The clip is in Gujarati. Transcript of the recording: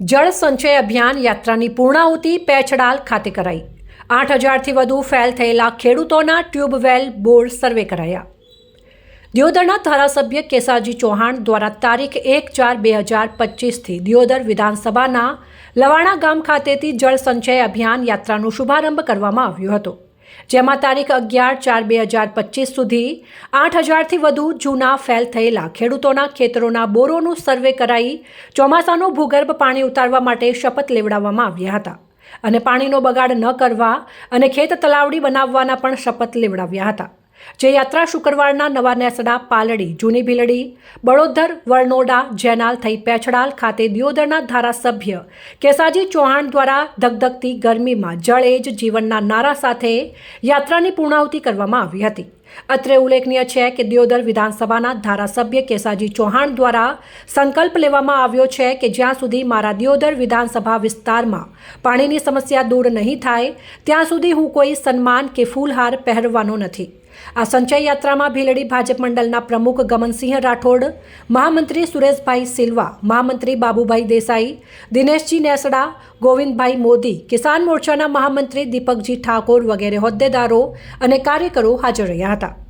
જળ સંચય અભિયાન યાત્રાની પૂર્ણાહુતિ પેછડાલ ખાતે કરાઈ. આઠ હજારથી વધુ ફેલ થયેલા ખેડૂતોના ટ્યુબવેલ બોર સર્વે કરાયા. દિયોદરના ધારાસભ્ય કેસાજી ચૌહાણ દ્વારા તારીખ એક ચાર બે હજાર પચીસથી દિયોદર વિધાનસભાના લવાણા ગામ ખાતેથી જળ સંચય અભિયાન યાત્રાનો શુભારંભ કરવામાં આવ્યો હતો. જેમાં તારીખ અગિયાર ચાર બે હજાર પચીસ સુધી આઠ હજારથી વધુ જૂના ફેલ થયેલા ખેડૂતોના ખેતરોના બોરોનું સર્વે કરાઈ ચોમાસાનું ભૂગર્ભ પાણી ઉતારવા માટે શપથ લેવડાવવામાં આવ્યા હતા. અને પાણીનો બગાડ ન કરવા અને ખેત તલાવડી બનાવવાના પણ શપથ લેવડાવ્યા હતા. જે યાત્રા શુક્રવારના નવા નેસડા પાલડી, જૂની ભીલડી બળોદર, વરનોડા, જેનાલ થઈ પેછડાલ ખાતે દિયોદરના ધારાસભ્ય કેસાજી ચૌહાણ દ્વારા ધગધગતી ગરમીમાં જળ એ જ જીવનના નારા સાથે યાત્રાની પૂર્ણાહુતિ કરવામાં આવી હતી. અત્રે ઉલ્લેખનીય છે કે દિયોદર વિધાનસભાના ધારાસભ્ય કેસાજી ચૌહાણ દ્વારા સંકલ્પ લેવામાં આવ્યો છે કે જ્યાં સુધી મારા દિયોદર વિધાનસભા વિસ્તારમાં પાણીની સમસ્યા દૂર નહીં થાય, ત્યાં સુધી હું કોઈ સન્માન કે ફૂલહાર પહેરવાનો નથી. આ સંચય યાત્રામાં ભીલડી ભાજપ મંડળના પ્રમુખ ગમનસિંહ રાઠોડ, મહામંત્રી સુરેશભાઈ સિલ્વા, મહામંત્રી બાબુભાઈ દેસાઈ, દિનેશજી નેસડા, ગોવિંદભાઈ મોદી, કિસાન મોરચાના મહામંત્રી દીપકજી ઠાકોર વગેરે હોદ્દેદારો અને કાર્યકરો હાજર રહ્યા હતા.